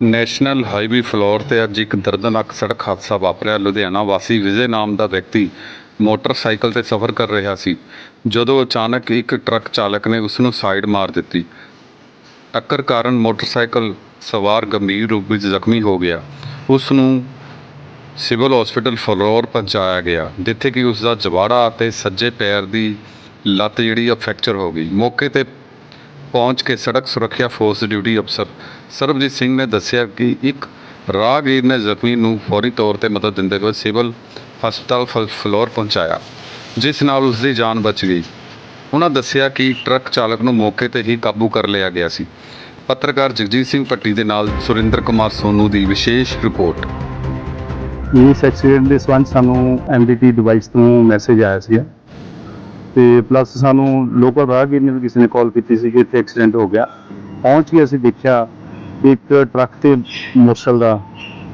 National highway floor ਤੇ ਅੱਜ ਇੱਕ ਦਰਦਨਾਕ ਸੜਕ ਹਾਦਸਾ ਵਾਪਰਿਆ। ਲੁਧਿਆਣਾ ਵਾਸੀ ਵਿਜੇ ਨਾਮ ਦਾ ਵਿਅਕਤੀ ਮੋਟਰਸਾਈਕਲ ਤੇ ਸਫ਼ਰ ਕਰ ਰਿਹਾ ਸੀ, ਜਦੋਂ ਅਚਾਨਕ ਇੱਕ ਟਰੱਕ ਚਾਲਕ ਨੇ ਉਸ ਨੂੰ ਸਾਈਡ ਮਾਰ ਦਿੱਤੀ। ਟੱਕਰ ਕਾਰਨ ਮੋਟਰਸਾਈਕਲ ਸਵਾਰ ਗੰਭੀਰ ਰੂਪ ਵਿੱਚ ਜ਼ਖਮੀ ਹੋ ਗਿਆ। ਉਸ ਨੂੰ ਸਿਵਲ ਹਸਪੀਟਲ ਫਲੋਰ ਪਹੁੰਚਾਇਆ ਗਿਆ, ਜਿੱਥੇ ਕਿ ਉਸ ਦਾ ਜਵਾੜਾ ਅਤੇ ਸੱਜੇ ਪੈਰ ਦੀ ਲੱਤ ਜਿਹੜੀ ਆ ਫ੍ਰੈਕਚਰ ਹੋ ਗਈ। ਮੌਕੇ ਤੇ ਪਹੁੰਚ ਕੇ ਸੜਕ ਸੁਰੱਖਿਆ ਫੋਰਸ ਡਿਊਟੀ ਅਫਸਰ ਸਰਬਜੀਤ ਸਿੰਘ ਨੇ ਦੱਸਿਆ ਕਿ ਇੱਕ ਰਾਹਗੀਰ ਨੇ ਜ਼ਖਮੀ ਨੂੰ ਫੌਰੀ ਤੌਰ ਤੇ ਮਦਦ ਦਿੰਦੇ ਹੋਏ ਸਿਵਲ ਹਸਪਤਾਲ ਫਲੋਰ ਪਹੁੰਚਾਇਆ, ਜਿਸ ਨਾਲ ਉਸ ਦੀ ਜਾਨ ਬਚ ਗਈ। ਉਹਨਾਂ ਦੱਸਿਆ ਕਿ ਟਰੱਕ ਚਾਲਕ ਨੂੰ ਮੌਕੇ ਤੇ ਹੀ ਕਾਬੂ ਕਰ ਲਿਆ ਗਿਆ ਸੀ। ਪੱਤਰਕਾਰ ਜਗਜੀਤ ਸਿੰਘ ਪੱਟੀ ਦੇ ਨਾਲ ਸੁਰਿੰਦਰ ਕੁਮਾਰ ਸੋਨੂ ਦੀ ਵਿਸ਼ੇਸ਼ ਰਿਪੋਰਟ। ਇਸ ਐਕਸੀਡੈਂਟ ਦੇ ਸੰਬੰਧ ਸਾਨੂੰ ਐਮਡੀਟੀ ਡਿਵਾਈਸ ਤੋਂ ਮੈਸੇਜ ਆਇਆ ਸੀ ਤੇ ਪਲੱਸ ਸਾਨੂੰ ਲੋਕਲ ਰਾਹਗੀਰ ਨੇ ਕਿਸੇ ਨੇ ਕਾਲ ਕੀਤੀ ਸੀ ਕਿ ਇੱਥੇ ਐਕਸੀਡੈਂਟ ਹੋ ਗਿਆ। ਪਹੁੰਚ ਕੇ ਅਸੀਂ ਦੇਖਿਆ ਇੱਕ ਟਰੱਕ ਤੇ ਮੋਟਰਸਾਈਕਲ ਦਾ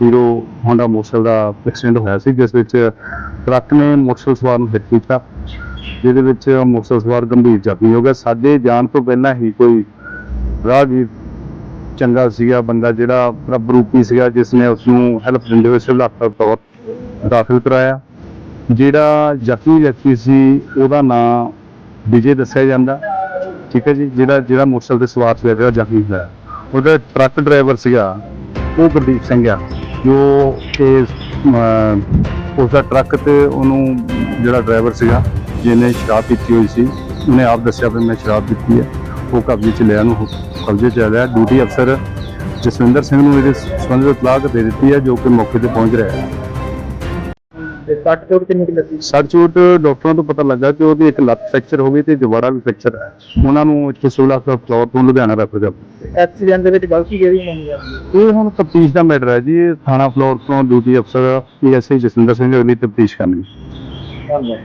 ਹੀਰੋ ਹੋਂਡਾ ਮੋਟਰਸਾਈਕਲ ਦਾ ਐਕਸੀਡੈਂਟ ਹੋਇਆ ਸੀ, ਜਿਸ ਵਿੱਚ ਟਰੱਕ ਨੇ ਮੋਟਰਸਾਈਕਲ ਸਵਾਰ ਨੂੰ ਹਿੱਟ ਕੀਤਾ, ਜਿਹਦੇ ਵਿੱਚ ਮੋਟਰਸਾਈਕਲ ਸਵਾਰ ਗੰਭੀਰ ਜ਼ਖਮੀ ਹੋ ਗਿਆ। ਸਾਡੇ ਜਾਣ ਤੋਂ ਪਹਿਲਾਂ ਹੀ ਕੋਈ ਰਾਹਗੀਰ ਚੰਗਾ ਸੀਗਾ, ਬੰਦਾ ਜਿਹੜਾ ਰੱਬ ਰੂਪੀ ਸੀਗਾ, ਜਿਸ ਨੇ ਉਸ ਨੂੰ ਹੈਲਪ ਦਿੰਦੇ ਹੋਏ ਸਿਵਲ ਹਸਪਤਾਲ ਦਾਖਲ ਕਰਾਇਆ। ਜਿਹੜਾ ਜ਼ਖਮੀ ਵਿਅਕਤੀ ਸੀ, ਉਹਦਾ ਨਾਮ ਵਿਜੇ ਦੱਸਿਆ ਜਾਂਦਾ। ਠੀਕ ਹੈ ਜੀ, ਜਿਹੜਾ ਜਿਹੜਾ ਮੋਟਰਸਾਈਕਲ ਤੇ ਸਵਾਰ ਸੀ ਜਿਹੜਾ ਜ਼ਖਮੀ ਹੋਇਆ ਉਹਦਾ ਟਰੱਕ ਡਰਾਈਵਰ ਸੀਗਾ, ਉਹ ਗੁਰਦੀਪ ਸਿੰਘ ਆ। ਜੋ ਇਸ ਉਸ ਦਾ ਟਰੱਕ ਤੇ ਉਹਨੂੰ ਜਿਹੜਾ ਡਰਾਈਵਰ ਸੀਗਾ, ਜਿਹਨੇ ਸ਼ਰਾਬ ਪੀਤੀ ਹੋਈ ਸੀ, ਉਹਨੇ ਆਪ ਦੱਸਿਆ ਵੀ ਮੈਂ ਸ਼ਰਾਬ ਪੀਤੀ ਹੈ। ਉਹ ਕਬਜ਼ੇ 'ਚ ਲਿਆ ਨੂੰ, ਕਬਜ਼ੇ 'ਚ ਲਿਆ। ਡਿਊਟੀ ਅਫਸਰ ਜਸਵਿੰਦਰ ਸਿੰਘ ਨੂੰ ਇਹਦੇ ਸੰਬੰਧਿਤ ਇਤਲਾਹ ਦੇ ਦਿੱਤੀ ਹੈ, ਜੋ ਕਿ ਮੌਕੇ ਤੇ ਪਹੁੰਚ ਰਿਹਾ ਹੈ। ਕੱਟ ਚੋਟ ਕਿੰਨੀ ਕੁ ਲੱਗੀ? ਸਰ ਚੋਟ ਡਾਕਟਰਾਂ ਤੋਂ ਪਤਾ ਲੱਗਾ ਕਿ ਉਹਦੀ ਇੱਕ ਲੱਤ ਫ੍ਰੈਕਚਰ ਹੋ ਗਈ ਤੇ ਜਵਾੜਾ ਵੀ ਫ੍ਰੈਕਚਰ ਹੈ। ਉਹਨਾਂ ਨੂੰ ਇੱਥੇ ਸਿਵਲ ਹਸਪਤਾਲ ਫਲੋਰ ਤੋਂ ਲੁਧਿਆਣਾ ਰੈਫਰ ਕਰ ਐਕਸੀਡੈਂਟ ਦੇ ਵਿੱਚ ਗਲਤੀ ਕਿਹਦੀ ਮੰਨੀ ਜਾਂਦੀ ਇਹ ਹੁਣ ਤਫਤੀਸ਼ ਦਾ ਮੈਟਰ ਹੈ ਜੀ। ਇਹ ਥਾਣਾ ਫਲੋਰ ਤੋਂ ਡਿਊਟੀ ਅਫਸਰ ਪੀਐਸਆਈ ਜਸਵਿੰਦਰ ਸਿੰਘ ਅਗਲੀ ਤਫਤੀਸ਼ ਕਰਨਗੇ। ਧੰਨਵਾਦ।